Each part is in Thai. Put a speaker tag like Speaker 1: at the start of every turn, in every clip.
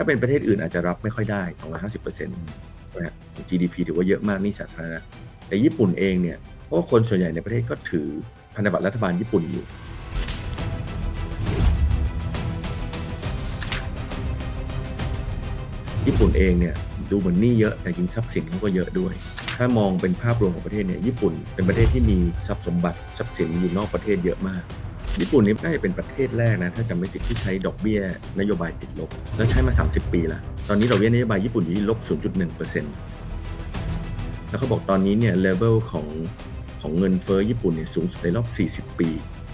Speaker 1: ถ้าเป็นประเทศอื่นอาจจะรับไม่ค่อยได้ 250%นะฮะ GDP ถือว่าเยอะมากนี่สาธารณะแต่ญี่ปุ่นเองเนี่ยเพราะคนส่วนใหญ่ในประเทศก็ถือพันธบัตรรัฐบาลญี่ปุ่นอยู่ญี่ปุ่นเองเนี่ยดูเหมือนหนี้เยอะแต่จริงทรัพย์สินเขาก็เยอะด้วย ถ้ามองเป็นภาพรวมของประเทศเนี่ยญี่ปุ่นเป็นประเทศที่มีทรัพย์สมบัติทรัพย์สินอยู่นอกประเทศเยอะมาก ญี่ปุ่นนี่น่าจะเป็นประเทศแรกนะ ถ้าจำไม่ผิดที่ใช้ดอกเบี้ยนโยบายติดลบ แล้วใช้มา 30 ปีล้วตอนนี้ดอกเบี้ยนโยบายญี่ปุ่นอยู่ที่ลบ 0.1%แล้วเขาบอกตอนนี้เนี่ยเลเวลของของเงินเฟ้อญี่ปุ่นเนี่ยสูงสุดในรอบ 40 ปี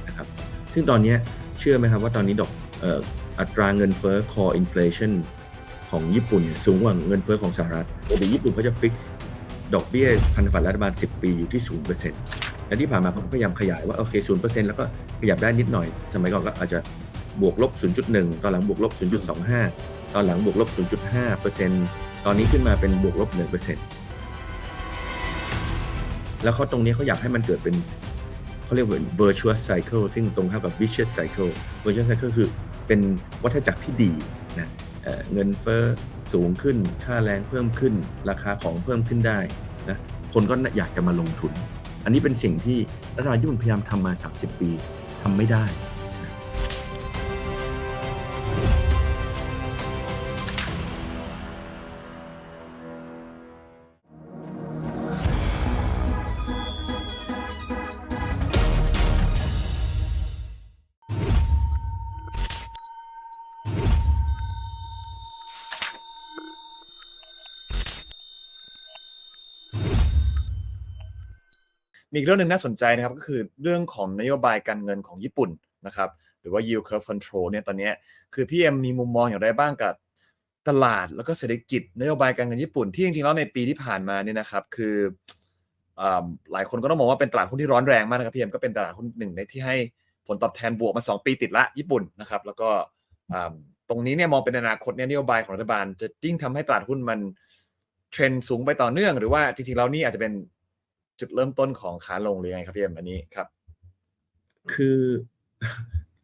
Speaker 1: นะครับซึ่งตอนนี้เชื่อไหมครับว่าตอนนี้ดอกเอ่ออัตราเงินเฟ้อ core inflation ของญี่ปุ่นเนี่ยสูงกว่าเงินเฟ้อของสหรัฐปกติญี่ปุ่นเขาจะฟิกดอกเบี้ยพันธบัตรรัฐบาล 10 ปีอยู่ที่ 0% และที่ผ่านมาเขาพยายามขยายว่าโอเค0%แล้วก็ขยับได้นิดหน่อย สมัยก่อนก็อาจจะบวกลบ 0.1 ตอนหลังบวกลบ 0.25 ตอนหลังบวกลบ 0.5%ตอนนี้ขึ้นมาเป็นบวกลบ1%แล้วเขาตรงนี้เขาอยากให้มันเกิดเป็นเขาเรียกว่า virtuous cycle ซึ่งตรงข้ามกับ vicious cycle virtuous cycle คือเป็นวัฏจักรที่ดีนะเเงินเฟ้อสูงขึ้น ค่าแรงเพิ่มขึ้น ราคาของเพิ่มขึ้นได้นะ คนก็อยากจะมาลงทุน อันนี้เป็นสิ่งที่รัฐบาลญี่ปุ่นพยายามทำมา 30 ปีทำไม่ได้
Speaker 2: มีอีกเรื่องหนึ่งน่าสนใจนะครับ ก็คือเรื่องของนโยบายการเงินของญี่ปุ่นนะครับ หรือว่า yield curve control เนี่ยตอนนี้คือพี่เอ็มมีมุมมองอย่างไรบ้างกับตลาดแล้วก็เศรษฐกิจนโยบายการเงินญี่ปุ่นที่จริงๆแล้วในปีที่ผ่านมาเนี่ยนะครับ คืออ่าหลายคนก็ต้องมองว่าเป็นตลาดหุ้นที่ร้อนแรงมากนะครับพี่เอ็มก็เป็นตลาดหุ้นหนึ่งในที่ให้ผลตอบแทนบวกมา 2 ปีติดละญี่ปุ่นนะครับ แล้วก็อ่าตรงนี้เนี่ยมองเป็นอนาคตเนี่ยนโยบายของรัฐบาล จะยิ่งทำให้ตลาดหุ้นมันเทรนด์สูงไปต่อเนื่อง หรือว่าจริงๆแล้วนี่อาจจะเป็น จุดเริ่มต้นของขาลงหรือยังไงครับพี่เอ็มอันนี้ครับ
Speaker 1: คือ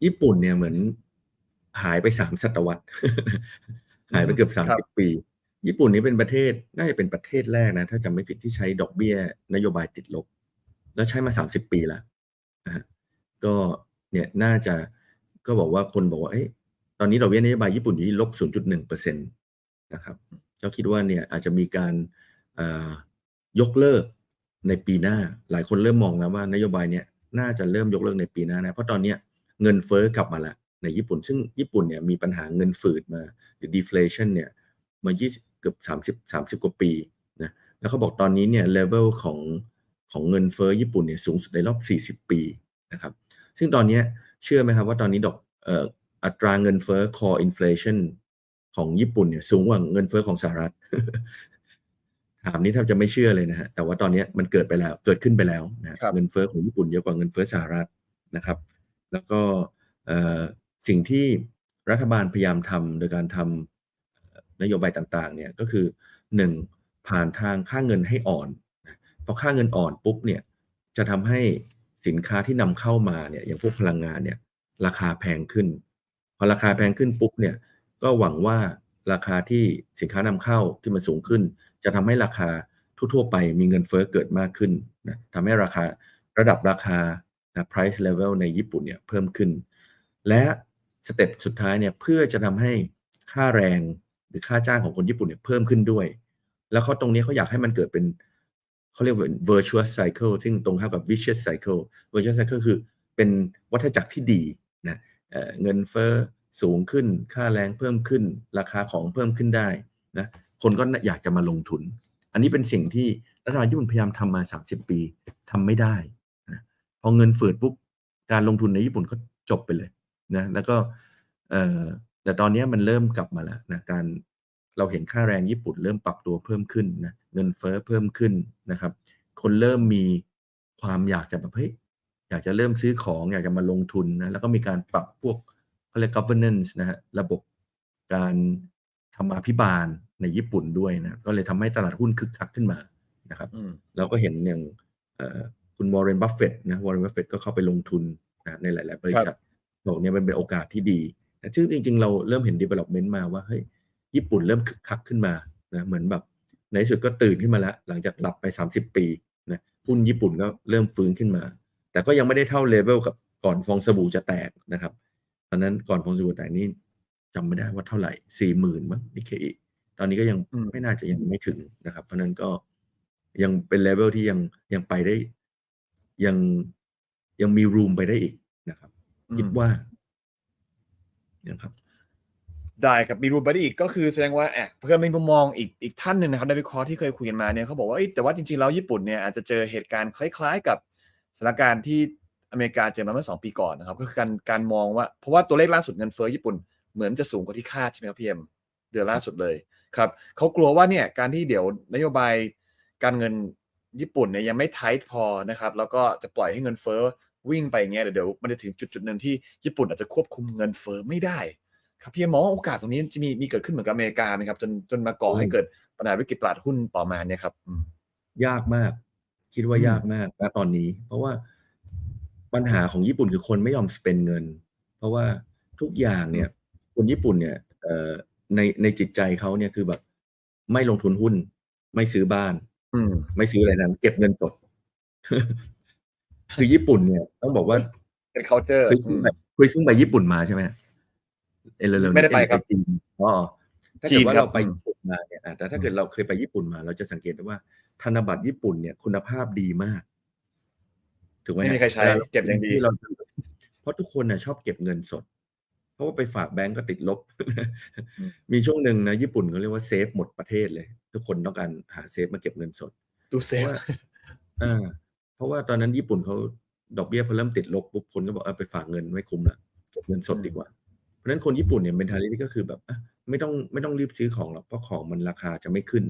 Speaker 1: ญี่ปุ่นเนี่ยเหมือนหายไปสามศตวรรษ หายไปเกือบ
Speaker 2: ค
Speaker 1: สาม
Speaker 2: รับ
Speaker 1: สิบปี ญี่ปุ่นนี่เป็นประเทศน่าจะเป็นประเทศแรกนะ ถ้าจำไม่ผิดที่ใช้ดอกเบี้ย นโยบายติดลบ แล้วใช้มาสามสิบปีแล้วนะฮะก็เนี่ยน่าจะก็บอกว่าคนบอกว่าเอ้ยตอนนี้ดอกเบี้ยนโยบายญี่ปุ่นอยู่ที่ลบศูนย์จุดหนึ่งเปอร์เซ็นตนะครับก็คิดว่าเนี่ยอาจจะมีการเอ่อยกเลิก ในปีหน้าหลายคนเริ่มมองแล้วว่านโยบายเนี่ยน่าจะเริ่มยกเลิกในปีหน้านะเพราะตอนเนี้ยเงินเฟ้อกลับมาล้วในญี่ปุ่น ซึ่งญี่ปุ่นเนี่ยมีปัญหาเงินฝืดมาหรือ deflation เนี่ยมา20เกือบ30 30 กว่าปีนะแล้วเขาบอกตอนนี้เนี่ย level ของของเงินเฟ้อญี่ปุ่นเนี่ยสูงสุดในรอบ 40 ปีนะครับซึ่งตอนนี้เชื่อไหมครับว่าตอนนี้ดอกเอ่ออัตราเงินเฟ้อ core inflation ของญี่ปุ่นเนี่ยสูงกว่าเงินเฟ้อของสหรัฐ ถามนี้แทบจะไม่เชื่อเลยนะฮะแต่ว่าตอนนี้มันเกิดไปแล้วเกิดขึ้นไปแล้วนะฮะ
Speaker 2: ครับ
Speaker 1: เงินเฟ้อของญี่ปุ่นเยอะกว่าเงินเฟ้อสหรัฐนะครับ แล้วก็เอ่อสิ่งที่รัฐบาลพยายามทำโดยการทำเอ่อนโยบายต่างๆเนี่ยก็คือหนึ่งผ่านทางค่าเงินให้อ่อนนะพอค่าเงินอ่อนปุ๊บเนี่ยจะทำให้สินค้าที่นำเข้ามาเนี่ยอย่างพวกพลังงานเนี่ยราคาแพงขึ้น พอราคาแพงขึ้นปุ๊บเนี่ยก็หวังว่าราคาที่สินค้านำเข้าที่มันสูงขึ้น จะทำให้ราคาทั่วๆไปมีเงินเฟ้อเกิดมากขึ้นนะทำให้ราคาระดับราคานะ price level ในญี่ปุ่นเนี่ยเพิ่มขึ้น และสเต็ปสุดท้ายเนี่ยเพื่อจะทำให้ค่าแรงหรือค่าจ้างของคนญี่ปุ่นเนี่ยเพิ่มขึ้นด้วย แล้วเขาตรงนี้เขาอยากให้มันเกิดเป็นเขาเรียกว่า virtuous cycle ซึ่งตรงข้ามกับ vicious cycle virtuous cycle คือเป็นวัฏจักรที่ดีนะเเงินเฟ้อสูงขึ้น ค่าแรงเพิ่มขึ้น ราคาของเพิ่มขึ้นได้นะ คนก็อยากจะมาลงทุน อันนี้เป็นสิ่งที่รัฐบาลญี่ปุ่นพยายามทำมา 30 ปีทำไม่ได้นะพอเงินฝืดปุ๊บการลงทุนในญี่ปุ่นก็จบไปเลยนะแล้วก็แต่ตอนนี้มันเริ่มกลับมาแล้วนะการเราเห็นค่าแรงญี่ปุ่นเริ่มปรับตัวเพิ่มขึ้นนะเงินเฟ้อเพิ่มขึ้นนะครับ คนเริ่มมีความอยากจะแบบเฮ้ยอยากจะเริ่มซื้อของอยากจะมาลงทุนนะแล้วก็มีการปรับพวกเขาเรียก governance นะฮะระบบการธรรมาภิบาล ในญี่ปุ่นด้วยนะก็เลยทำให้ตลาดหุ้นคึกคักขึ้นมานะครับ
Speaker 2: อืม
Speaker 1: เราก็เห็นอย่างเอ่อคุณวอร์เรนบัฟเฟตนะวอร์เรนบัฟเฟตก็เข้าไปลงทุนนะในหลาย ๆ บริษัทบอกเนี่ยมันเป็นโอกาสที่ดีนะซึ่งจริง ๆ เราเริ่มเห็น development มาว่าเฮ้ยญี่ปุ่นเริ่มคึกคักขึ้นมานะเหมือนแบบในที่สุดก็ตื่นขึ้นมาแล้ว หลังจากหลับไป 30 ปีนะหุ้นญี่ปุ่นก็เริ่มฟื้นขึ้นมา แต่ก็ยังไม่ได้เท่าเลเวลกับก่อนฟองสบู่จะแตกนะครับตอนนั้นก่อนฟองสบู่แตกนี่จำไม่ได้ว่าเท่าไหร่สี่หมื่นมั้งนิเคอี ตอนนี้ก็ยัง
Speaker 2: อืม
Speaker 1: ไม่น่าจะยังไม่ถึงนะครับ เพราะฉะนั้นก็ยังเป็นเลเวลที่ยังยังไปได้ยังยังมีรูมไปได้อีกนะครับคิดว่านะครับ
Speaker 2: ได้ครับมีรูปบัดดี้อีกก็คือแสดงว่าแอบเพื่อนมีมุมมองอีกอีกท่านหนึ่งนะครับในวิเคราะห์ที่เคยคุยกันมาเนี่ยเขาบอกว่าเอ้ยแต่ว่าจริงๆแล้วญี่ปุ่นเนี่ยอาจจะเจอเหตุการณ์คล้าย ๆ กับสถานการณ์ที่อเมริกาเจอมาเมื่อสองปีก่อนนะครับ ก็คือการการมองว่าเพราะว่าตัวเลขล่าสุดเงินเฟ้อญี่ปุ่นเหมือนจะสูงกว่าที่คาดใช่ไหมครับพี่เอ็ม เดือนล่าสุดเลยครับเขากลัวว่าเนี่ยการที่เดี๋ยวนโยบายการเงินญี่ปุ่นเนี่ยยังไม่ไทท์พอนะครับแล้วก็จะปล่อยให้เงินเฟ้อวิ่งไปอย่างเงี้ยเดี๋ยวเดี๋ยวมันจะถึงจุดจุดหนึ่งที่ญี่ปุ่นอาจจะควบคุมเงินเฟ้อไม่ได้ ครับพี่มองโอกาสตรงนี้จะมีมีเกิดขึ้นเหมือนกับอเมริกาไหมครับ จนจนมาก่อให้เกิดปัญหาวิกฤตตลาดหุ้นต่อมาเนี่ยครับ
Speaker 1: ยากมาก คิดว่ายากมากณตอนนี้ เพราะว่าปัญหาของญี่ปุ่นคือคนไม่ยอมสเปนเงิน เพราะว่าทุกอย่างเนี่ยคนญี่ปุ่นเนี่ยเอ ในในจิตใจเขาเนี่ยคือแบบ ไม่ลงทุนหุ้น ไม่ซื้อบ้าน
Speaker 2: อืม
Speaker 1: ไม่ซื้ออะไรนั้นเก็บเงินสด คือญี่ปุ่นเนี่ย ต้องบอกว่า
Speaker 2: เป็น culture
Speaker 1: คริส
Speaker 2: อื
Speaker 1: เพิ่ง
Speaker 2: ม
Speaker 1: ไปคริสเพิ่งไปญี่ปุ่นมาใช่ไหมเออเร็วๆนี้
Speaker 2: ไม่ได้ไปครับ
Speaker 1: จีนอ๋อถ้า
Speaker 2: จี
Speaker 1: เกิด
Speaker 2: น
Speaker 1: ว่า
Speaker 2: ครับ
Speaker 1: เราไป
Speaker 2: อืม
Speaker 1: ญี่ปุ่นมาเนี่ยอะแต่ถ้าเกิดเราเคยไปญี่ปุ่นมา เราจะสังเกตได้ว่าธนบัตรญี่ปุ่นเนี่ยคุณภาพดีมาก ถูกไหม
Speaker 2: ไม่
Speaker 1: ฮะ
Speaker 2: มีใครใช้
Speaker 1: วลา
Speaker 2: เก็บอย่างดี
Speaker 1: ที่เราเพราะทุกคนน่ะชอบเก็บเงินสดเพ ราะว่าไปฝากแบงก์ก็ติดลบ
Speaker 2: อืม
Speaker 1: มีช่วงหนึ่งนะญี่ปุ่นเขาเรียกว่าเซฟหมดประเทศเลย ทุกคนต้องการหาเซฟมาเก็บเงินสด
Speaker 2: ดูเซ
Speaker 1: เพ
Speaker 2: ฟ
Speaker 1: ราะว่าอ่าเพราะว่าตอนนั้นญี่ปุ่นเขาดอกเบี้ยพอเริ่มติดลบปุ๊บคนก็บอกเอาไปฝากเงินไม่คุ้มละเก็บเงินสดดีกว่า เพราะฉะนั้นคนญี่ปุ่นเนี่ย mentality ก็คือแบบอะไม่ต้องไม่ต้องรีบซื้อของหรอกเพราะของมันราคาจะไม่ขึ้น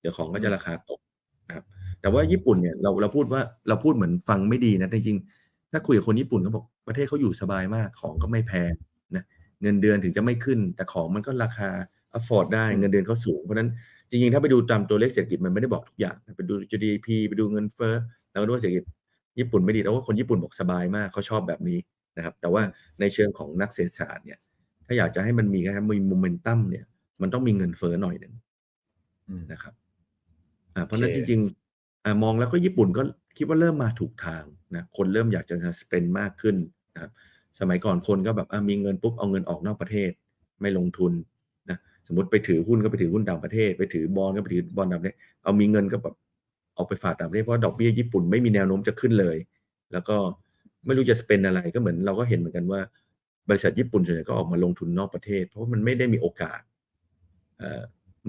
Speaker 1: เดี๋ยวของก็จะราคาตกนะครับ แต่ว่าญี่ปุ่นเนี่ยเราเราพูดว่าเราพูดเหมือนฟังไม่ดีนะแต่จริงๆถ้าคุยกับคนญี่ปุ่นเขาบอกประเทศเขาอยู่สบายมากของก็ไม่แพงนะ เงินเดือนถึงจะไม่ขึ้น แต่ของมันก็ราคา afford ได้เงินเดือนเขาสูง เพราะฉะนั้นจริงๆ ถ้าไปดูตามตัวเลขเศรษฐกิจมันไม่ได้บอกทุกอย่างนะไปดู GDP ไปดูเงินเฟ้อแล้วก็ดูว่าเศรษฐกิจญี่ปุ่นไม่ดีแล้วว่าคนญี่ปุ่นบอกสบายมากเขาชอบแบบนี้นะครับ แต่ว่าในเชิงของนักเศรษฐศาสตร์เนี่ย ถ้าอยากจะให้มันมีครับมีโมเมนตัมเนี่ย มันต้องมีเงินเฟ้อหน่อยหนึ่ง
Speaker 2: อืม
Speaker 1: นะครับอ่าเพราะฉะนั้น
Speaker 2: โอ
Speaker 1: จ
Speaker 2: เค
Speaker 1: ริงๆอ่ามองแล้วก็ญี่ปุ่นก็คิดว่าเริ่มมาถูกทางนะคนเริ่มอยากจะสเปนมากขึ้นนะครับ สมัยก่อนคนก็แบบมีเงินปุ๊บเอาเงินออกนอกประเทศ ไม่ลงทุนนะสมมติไปถือหุ้นก็ไปถือหุ้นต่างประเทศ ไปถือบอลก็ไปถือบอลต่างประเทศเอามีเงินก็แบบเอาไปฝากต่างประเทศเพราะดอกเบี้ยญี่ปุ่นไม่มีแนวโน้มจะขึ้นเลย แล้วก็ไม่รู้จะสเปนอะไรก็เหมือนเราก็เห็นเหมือนกันว่า บริษัทญี่ปุ่นส่วนใหญ่ก็ออกมาลงทุนนอกประเทศ เพราะมันไม่ได้มีโอกาส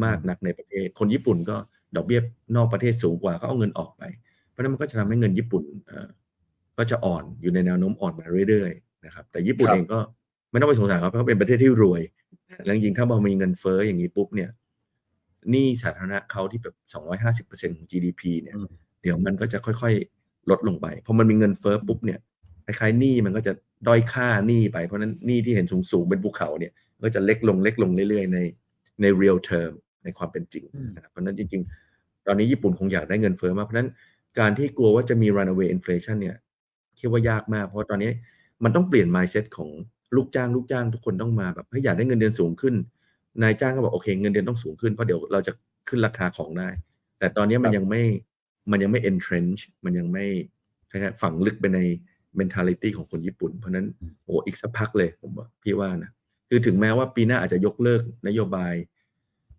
Speaker 1: มากนักในประเทศ คนญี่ปุ่นก็ดอกเบี้ยนอกประเทศสูงกว่าก็เอาเงินออกไป เพราะนั้นมันก็จะทำให้เงินญี่ปุ่นก็จะอ่อนอยู่ในแนวโน้มอ่อนมาเรื่อยๆ นะครับ แต่ญี่ปุ่น
Speaker 2: ครับ
Speaker 1: เองก็ไม่ต้องไปสงสารเขาเพราะเขาเป็นประเทศที่รวยแล้วจริงๆถ้าพอมีเงินเฟ้ออย่างนี้ปุ๊บเนี่ยหนี้สาธารณะเขาที่แบบ250%ของ GDP เนี่ย
Speaker 2: อืม
Speaker 1: เดี๋ยวมันก็จะค่อยๆ ลดลงไปพอมันมีเงินเฟ้อปุ๊บเนี่ยคล้ายๆหนี้มันก็จะด้อยค่าหนี้ไปเพราะฉะนั้นหนี้ที่เห็นสูงๆเป็นภูเขาเนี่ยมันก็จะเล็กลงเล็กลงเรื่อยๆในใน real term ในความเป็นจริง
Speaker 2: อืม
Speaker 1: นะครับเพราะฉะนั้นจริง ๆ ตอนนี้ญี่ปุ่นคงอยากได้เงินเฟ้อมากเพราะฉะนั้นการที่กลัวว่าจะมี runaway inflation เนี่ยคิดว่ายากมาก เพราะว่าตอนนี้ มันต้องเปลี่ยน mindset ของลูกจ้างลูกจ้างทุกคนต้องมาแบบเฮ้ยอยากได้เงินเดือนสูงขึ้น นายจ้างก็บอกโอเคเงินเดือนต้องสูงขึ้นเพราะเดี๋ยวเราจะขึ้นราคาของได้ แต่ตอนนี้มันยังไม่มันยังไม่ entrench มันยังไม่คล้ายๆฝังลึกไปใน mentality ของคนญี่ปุ่น เพราะฉะนั้นโอ้อีกสักพักเลยผมว่าพี่ว่านะคือถึงแม้ว่าปีหน้าอาจจะยกเลิกนโยบาย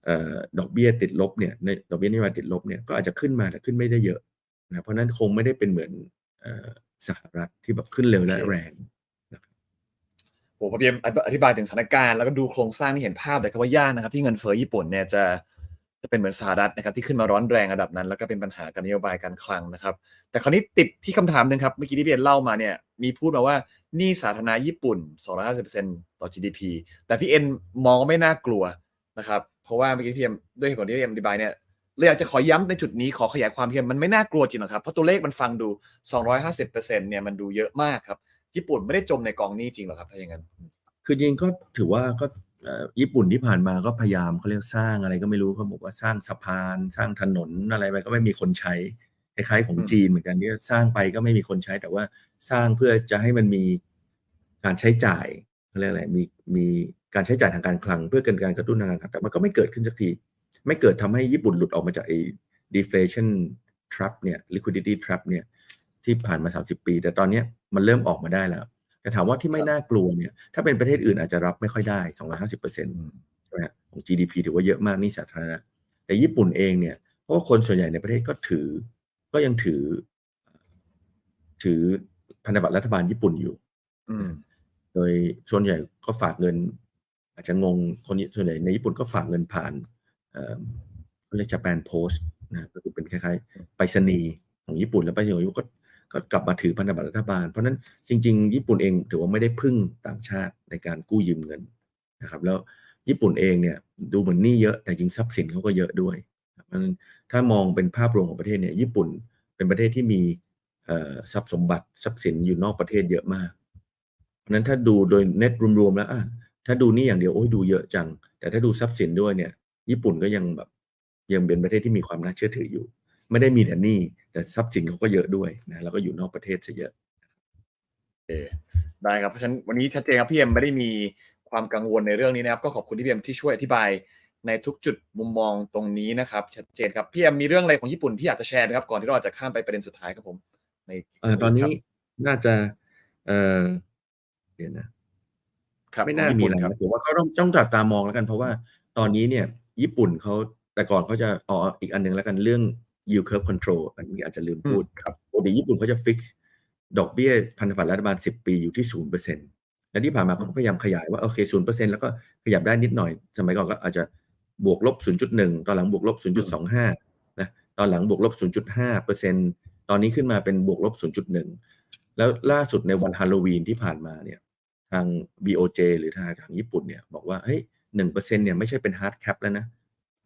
Speaker 1: เอ่อดอกเบี้ยติดลบเนี่ยในดอกเบี้ยนโยบายติดลบเนี่ยก็อาจจะขึ้นมาแต่ขึ้นไม่ได้เยอะนะเพราะฉะนั้นคงไม่ได้เป็นเหมือนเอ่อ สหรัฐที่แบบขึ้นเร็วและ
Speaker 2: โอเค
Speaker 1: แรง
Speaker 2: โหพอพี่เอ็มอธิบายถึงสถานการณ์แล้วก็ดูโครงสร้างที่เห็นภาพเลยครับว่ายากนะครับ ที่เงินเฟ้อญี่ปุ่นเนี่ยจะจะเป็นเหมือนสหรัฐนะครับที่ขึ้นมาร้อนแรงระดับนั้น แล้วก็เป็นปัญหาการนโยบายการคลังนะครับ แต่คราวนี้ติดที่คำถามหนึ่งครับเมื่อกี้ที่พี่เอ็นเล่ามาเนี่ยมีพูดมาว่าหนี้สาธารณะญี่ปุ่น 250%ต่อ GDP แต่พี่เอ็นมองว่าไม่น่ากลัวนะครับ เพราะว่าเมื่อกี้พี่เอ็มด้วยเหตุผลที่พี่เอ็มอธิบายเนี่ย เลยอยากจะขอย้ำในจุดนี้ขอขยายความเพี่เอ็มมันไม่น่ากลัวจริงหรอกครับ เพราะตัวเลขมันฟังดู 250%เนี่ยมันดูเยอะมากครับ ญี่ปุ่นไม่ได้จมในกองนี้จริงหรอกครับถ้าอย่างนั้น
Speaker 1: คือจริงก็ถือว่าก็ญี่ปุ่นที่ผ่านมาก็พยายามเขาเรียกสร้างอะไรก็ไม่รู้เขาบอกว่าสร้างสะพาน สร้างถนนอะไรไปก็ไม่มีคนใช้คล้ายๆของจีนเหมือนกันที่สร้างไปก็ไม่มีคนใช้ แต่ว่าสร้างเพื่อจะให้มันมีการใช้จ่ายเขาเรียกอะไรมีมีการใช้จ่ายทางการคลัง เพื่อเกินการกระตุ้นทางการคลังแต่มันก็ไม่เกิดขึ้นสักที ไม่เกิดทำให้ญี่ปุ่นหลุดออกมาจากไอ้ deflation trap เนี่ย liquidity trap เนี่ยที่ผ่านมา 30 ปี แต่ตอนเนี้ยมันเริ่มออกมาได้แล้ว แต่ถามว่าที่ไม่น่ากลัวเนี่ยถ้าเป็นประเทศอื่นอาจจะรับไม่ค่อยได้ 250%ใช่ไหมฮะของ GDP ถือว่าเยอะมากหนี่สาธารณะแต่ญี่ปุ่นเองเนี่ยเพราะว่าคนส่วนใหญ่ในประเทศก็ถือ ก็ยังถือ ถือพันธบัตรรัฐบาลญี่ปุ่นอยู่
Speaker 2: อืม
Speaker 1: โดยส่วนใหญ่ก็ฝากเงิน อาจจะงงคนส่วนใหญ่ในญี่ปุ่นก็ฝากเงินผ่าน เอ่อเขาเรียก Japan Post นะก็คือเป็นคล้ายๆไปรษณีย์ของญี่ปุ่นแล้วไปรษณีย์ของญี่ปุ่นก็ก็กลับมาถือพันธบัตรรัฐบาล เพราะฉะนั้นจริง ๆ ญี่ปุ่นเองถือว่าไม่ได้พึ่งต่างชาติในการกู้ยืมเงินนะครับแล้วญี่ปุ่นเองเนี่ยดูเหมือนหนี้เยอะแต่จริงทรัพย์สินเขาก็เยอะด้วยเพราะฉะนั้นถ้ามองเป็นภาพรวมของประเทศเนี่ยญี่ปุ่นเป็นประเทศที่มีทรัพย์สมบัติทรัพย์สินอยู่นอกประเทศเยอะมาก เพราะนั้นถ้าดูโดยเน็ตรวมๆแล้วอะถ้าดูนี่อย่างเดียวโอ้ยดูเยอะจัง แต่ถ้าดูทรัพย์สินด้วยเนี่ย ญี่ปุ่นก็ยังแบบยังเป็นประเทศที่มีความน่าเชื่อถืออยู่ ไม่ได้มีแต่หนี้แต่ทรัพย์สินเขาก็เยอะด้วยนะแล้วก็อยู่นอกประเทศซะเยอะ
Speaker 2: ได้ครับเพราะฉะนั้นวันนี้ชัดเจนครับพี่เอ็มไม่ได้มีความกังวลในเรื่องนี้นะครับ ก็ขอบคุณที่พี่เอ็มที่ช่วยอธิบายในทุกจุดมุมมองตรงนี้นะครับ ชัดเจนครับพี่เอ็มมีเรื่องอะไรของญี่ปุ่นที่อยากจะแชร์ไหมครับ ก่อนที่เราจะข้ามไปประเด็นสุดท้ายครับผมใน
Speaker 1: เออตอนนี้
Speaker 2: ครับ
Speaker 1: น่าจะเออเดี๋ยวนะ
Speaker 2: ครับ
Speaker 1: ไม่น่า
Speaker 2: ของ
Speaker 1: มี
Speaker 2: ญี่
Speaker 1: อะไร
Speaker 2: ปุ่นครับ
Speaker 1: นะผมว่าเขาต้องต้องจับตามองแล้วกัน เพราะว่าตอนนี้เนี่ย ญี่ปุ่นเขาแต่ก่อนเขาจะอ๋ออีกอันหนึ่งแล้วกันเรื่อง yield curve control อันนี้อาจจะลืมพูด
Speaker 2: ครับ
Speaker 1: ปกติญี่ปุ่นเขาจะฟิกดอกเบี้ยพันธบัตรรัฐบาล 10 ปีอยู่ที่ศูนย์เปอร์เซ็นต์และที่ผ่านมาเขาก็พยายามขยายว่าโอเคศูนย์เปอร์เซ็นต์แล้วก็ขยับได้นิดหน่อย สมัยก่อนก็อาจจะบวกลบ 0.1 ตอนหลังบวกลบ 0.25 นะ ตอนหลังบวกลบ 0.5เปอร์เซ็นต์ตอนนี้ขึ้นมาเป็นบวกลบ 0.1 แล้วล่าสุดในวันฮาโลวีนที่ผ่านมาเนี่ย ทาง BOJ หรือทางทางญี่ปุ่นเนี่ยบอกว่า เฮ้ย หนึ่งเปอร์เซ็นเนี่ยไม่ใช่เป็น hard cap แล้วนะ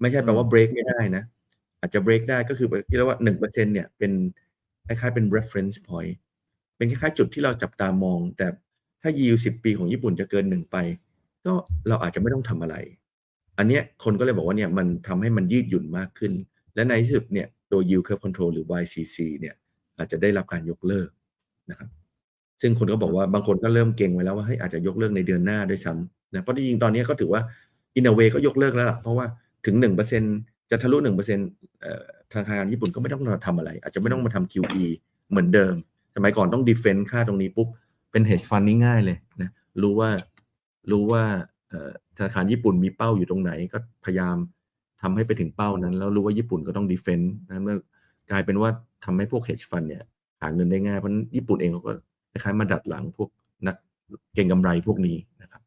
Speaker 1: ไม่ใช่แปลว่า break ไม่ได้นะ อาจจะ break ได้ก็คือที่เรียกว่าหนึ่งเปอร์เซ็นเนี่ยเป็นคล้ายๆเป็น reference point เป็นคล้ายๆจุดที่เราจับตามอง แต่ถ้า yield สิบปีของญี่ปุ่นจะเกินหนึ่งไป ก็เราอาจจะไม่ต้องทำอะไร อันเนี้ยคนก็เลยบอกว่าเนี่ยมันทำให้มันยืดหยุ่นมากขึ้น และในที่สุดเนี่ยตัว yield curve control หรือ YCC เนี่ยอาจจะได้รับการยกเลิกนะครับ ซึ่งคนก็บอกว่าบางคนก็เริ่มเก่งไว้แล้วว่าเฮ้ยอาจจะยกเลิกในเดือนหน้าด้วยซ้ำนะเพราะที่จริงตอนนี้ก็ถือว่า in a way ก็ยกเลิกแล้วล่ะเพราะว่าถึงหนึ่งเปอร์เซ็นจะทะลุหนึ่งเปอร์เซ็นธนาคารญี่ปุ่นก็ไม่ต้องมาทำอะไร อาจจะไม่ต้องมาทำ QE เหมือนเดิม สมัยก่อนต้อง defend ค่าตรงนี้ปุ๊บเป็น hedge fund นี่ง่ายเลยนะรู้ว่ารู้ว่าธนาคารญี่ปุ่นมีเป้าอยู่ตรงไหน ก็พยายามทำให้ไปถึงเป้านั้น แล้วรู้ว่าญี่ปุ่นก็ต้อง defend นะเมื่อกลายเป็นว่าทำให้พวก hedge fund เนี่ยหาเงินได้ง่ายเพราะฉะนั้นญี่ปุ่นเองเขาก็ คล้ายๆมาดัดหลังพวกนักเก่งกำไรพวกนี้นะครับ